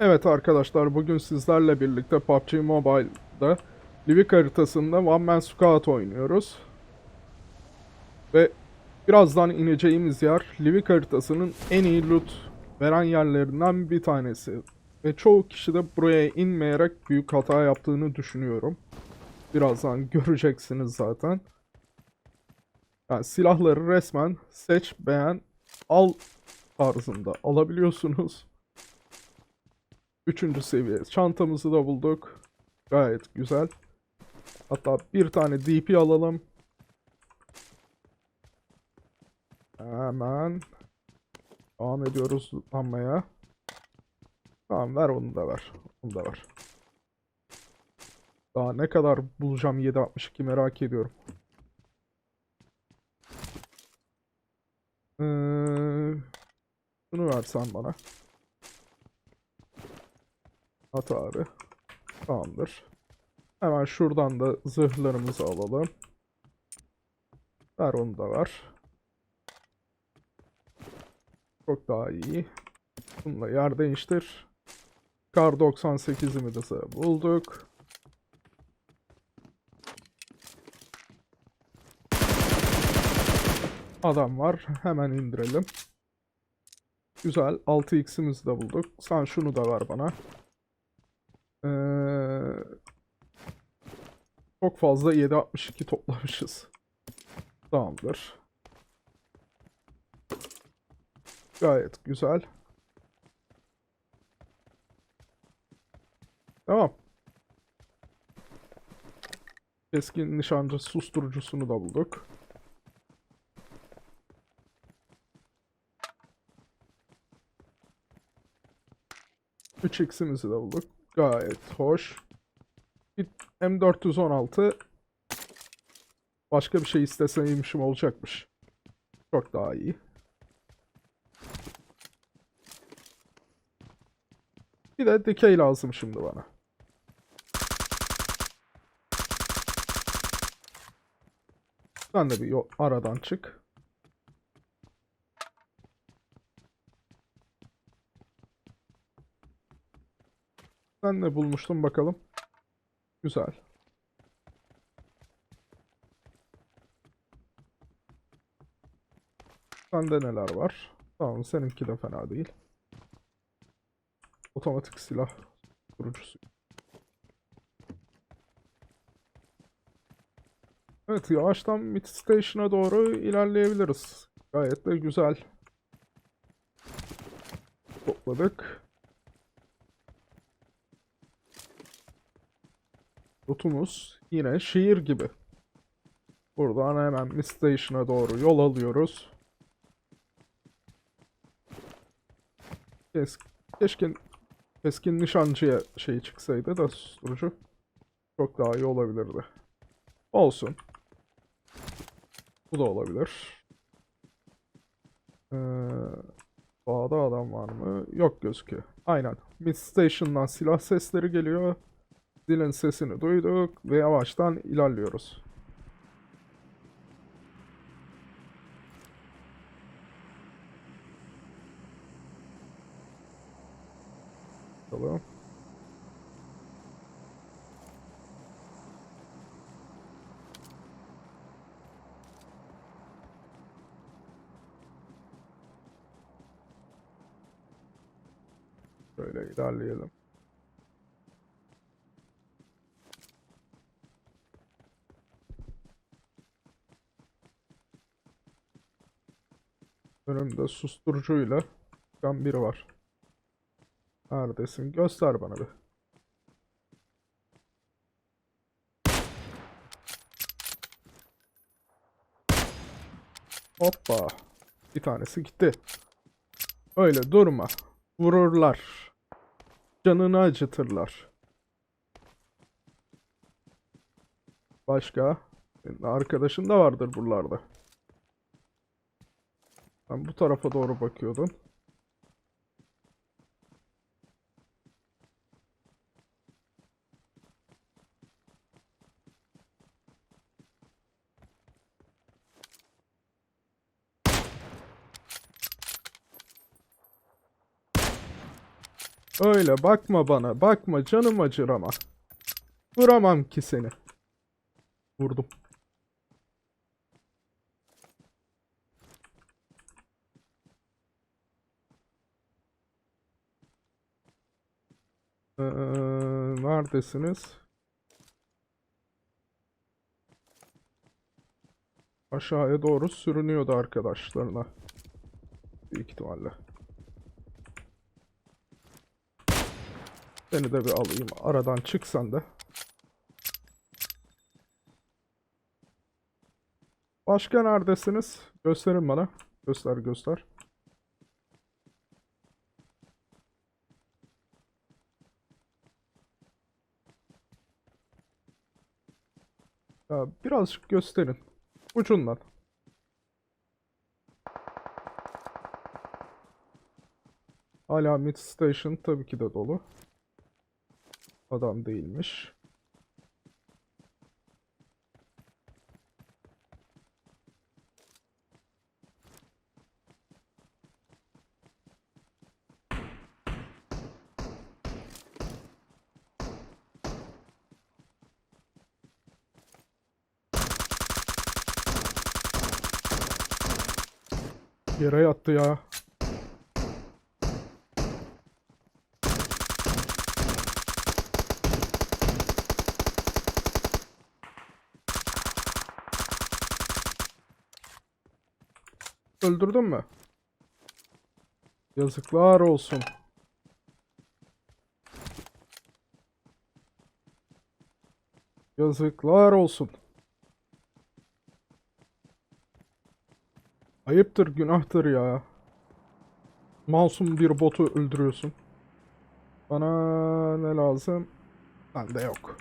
Evet arkadaşlar bugün sizlerle birlikte PUBG Mobile'da Livik haritasında One Man Squad oynuyoruz. Ve birazdan ineceğimiz yer Livik haritasının en iyi loot veren yerlerinden bir tanesi. Ve çoğu kişi de buraya inmeyerek büyük hata yaptığını düşünüyorum. Birazdan göreceksiniz zaten. Yani silahları resmen seç, beğen, al tarzında alabiliyorsunuz. Üçüncü seviye çantamızı da bulduk. Gayet güzel. Hatta bir tane DP alalım. Hemen devam ediyoruz almaya. Tamam ver onu da ver. Onu da ver. Daha ne kadar bulacağım 762 merak ediyorum. Ee, şunu versen bana. At abi. Tamamdır. Hemen şuradan da zırhlarımızı alalım. Ver onu da ver. Çok daha iyi. Bununla yer değiştir. Kar 98'imi de bulduk. Adam var. Hemen indirelim. Güzel. 6x'imizi de bulduk. Sen şunu da ver bana. Ee, çok fazla 762 toplamışız. Tamamdır. Gayet güzel. Tamam. Keskin nişancı susturucusunu da bulduk. Üç x'imizi de bulduk. Gayet hoş. Bir M416 başka bir şey isteseymişim olacakmış. Çok daha iyi. Bir de dikey lazım şimdi bana. Sen de bir aradan çık. Sen ne bulmuştun bakalım. Güzel. Sende neler var? Tamam seninki de fena değil. Otomatik silah kurucusu. Evet yavaştan mid station'a doğru ilerleyebiliriz. Gayet de güzel. Topladık. Rotumuz yine şehir gibi. Buradan hemen station'a doğru yol alıyoruz. Kes, keşke keskin nişancıya şey çıksaydı da susturucu çok daha iyi olabilirdi. Olsun. Bu da olabilir. Ee, adam var mı? Yok gözüküyor. Aynen. Mid Station'dan silah sesleri geliyor. Zilin sesini duyduk ve yavaştan ilerliyoruz. Bakalım. Böyle ilerleyelim. Önümde susturucuyla çıkan biri var. Neredesin? Göster bana bir. Hoppa. Bir tanesi gitti. Öyle durma. Vururlar. Canını acıtırlar. Başka? Senin arkadaşın da vardır buralarda. Sen bu tarafa doğru bakıyordun. Öyle bakma bana. Bakma canım acır ama. Vuramam ki seni. Vurdum. Ee, neredesiniz? Aşağıya doğru sürünüyordu arkadaşlarına. Büyük ihtimalle. Seni de bir alayım. Aradan çık sen de. Başka neredesiniz? Gösterin bana. Göster göster. Ya birazcık gösterin. Ucundan. Hala station tabii ki de dolu. Adam değilmiş. Yere yattı ya. Öldürdün mü? Yazıklar olsun. Yazıklar olsun. Ayıptır, günahtır ya. Masum bir botu öldürüyorsun. Bana ne lazım? Bende yok.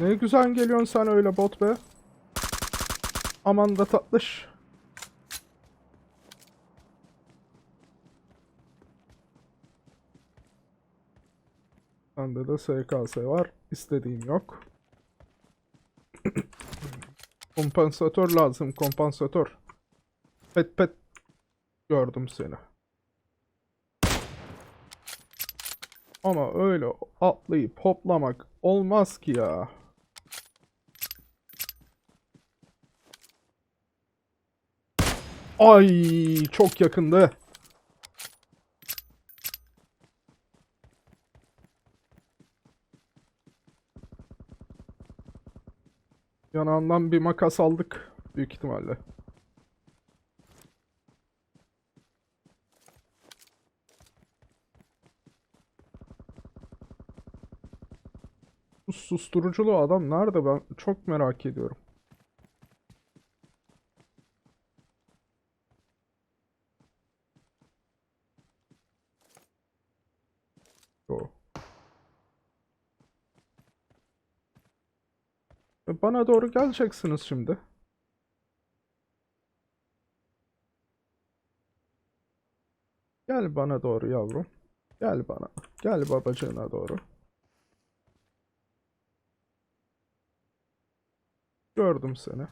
Ne güzel geliyorsun sen öyle bot be. Aman da tatlış. Bende de SKS var. İstediğim yok. Kompansatör lazım, kompansatör. Pet pet. Gördüm seni. Ama öyle atlayıp hoplamak olmaz ki ya. Ay çok yakındı. Yanağından bir makas aldık büyük ihtimalle. Susturuculu adam nerede ben çok merak ediyorum. Yo. E, Bana doğru geleceksiniz şimdi. Gel bana doğru yavrum. Gel bana. Gel babacığına doğru. Gördüm seni.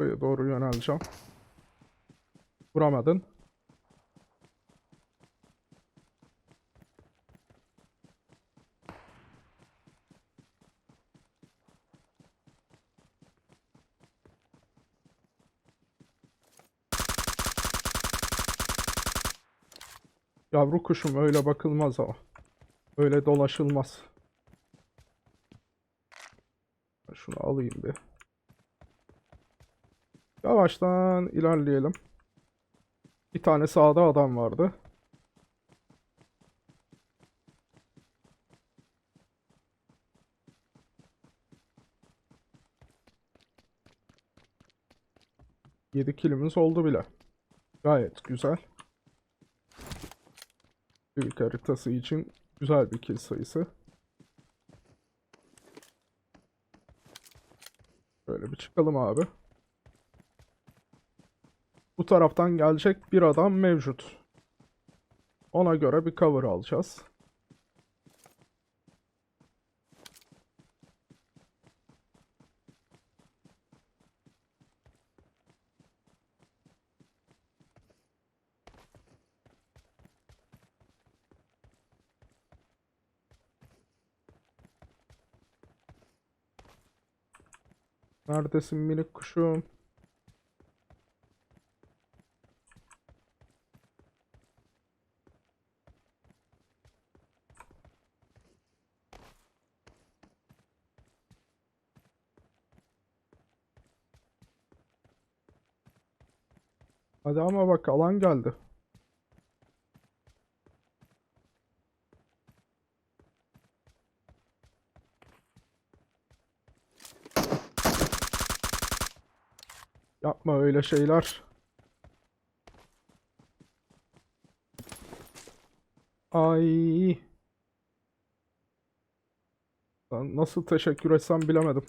Buraya doğru yöneleceğim. Vuramadın. Yavru kuşum öyle bakılmaz ama. Öyle dolaşılmaz. Şunu alayım bir. Yavaştan ilerleyelim. Bir tane sağda adam vardı. Yedi kilimiz oldu bile. Gayet güzel. Büyük haritası için güzel bir kill sayısı. Şöyle bir çıkalım abi. Bu taraftan gelecek bir adam mevcut. Ona göre bir cover alacağız. Neredesin minik kuşum? Hadi ama bak alan geldi. Yapma öyle şeyler. Ay. Lan Nasıl teşekkür etsem bilemedim.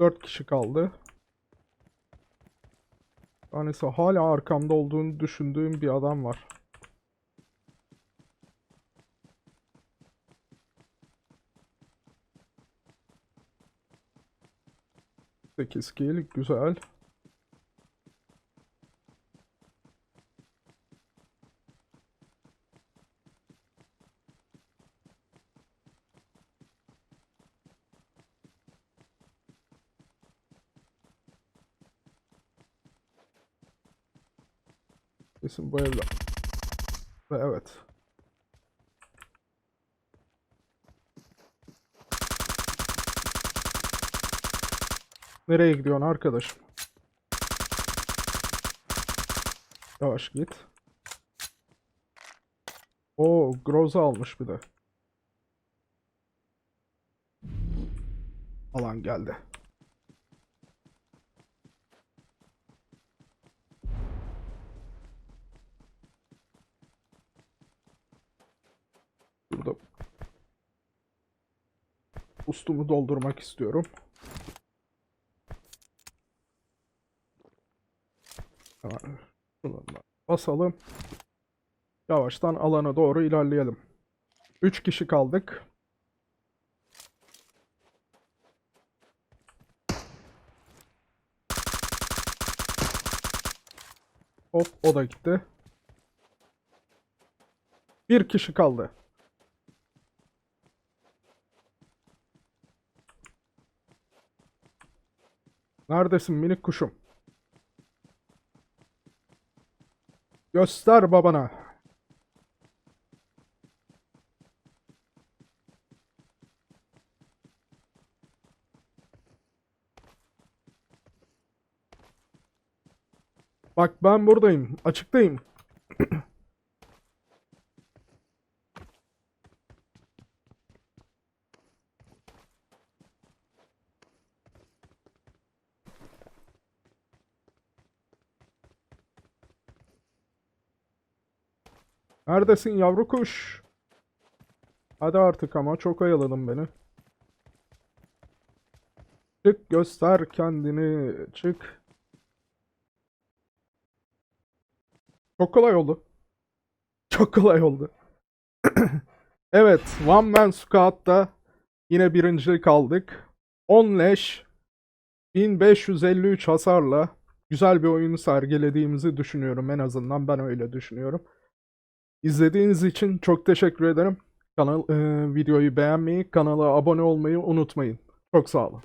Dört kişi kaldı. Tanesi hala arkamda olduğunu düşündüğüm bir adam var. 8 kill güzel. Kesin bu evde. Ve evet. Nereye gidiyorsun arkadaşım? Yavaş git. Oo, Groza almış bir de. Alan geldi. Ustumu doldurmak istiyorum. Basalım. Yavaştan alana doğru ilerleyelim. 3 kişi kaldık. Hop o da gitti. Bir kişi kaldı. Neredesin minik kuşum? Göster babana. Bak ben buradayım. Açıktayım. Neredesin yavru kuş? Hadi artık ama çok oyaladın beni. Çık göster kendini. Çık. Çok kolay oldu. Çok kolay oldu. evet, One Man Squad'da yine birinci kaldık. 10 leş, 1553 hasarla güzel bir oyunu sergilediğimizi düşünüyorum. En azından ben öyle düşünüyorum. İzlediğiniz için çok teşekkür ederim. Kanal e, videoyu beğenmeyi, kanala abone olmayı unutmayın. Çok sağ olun.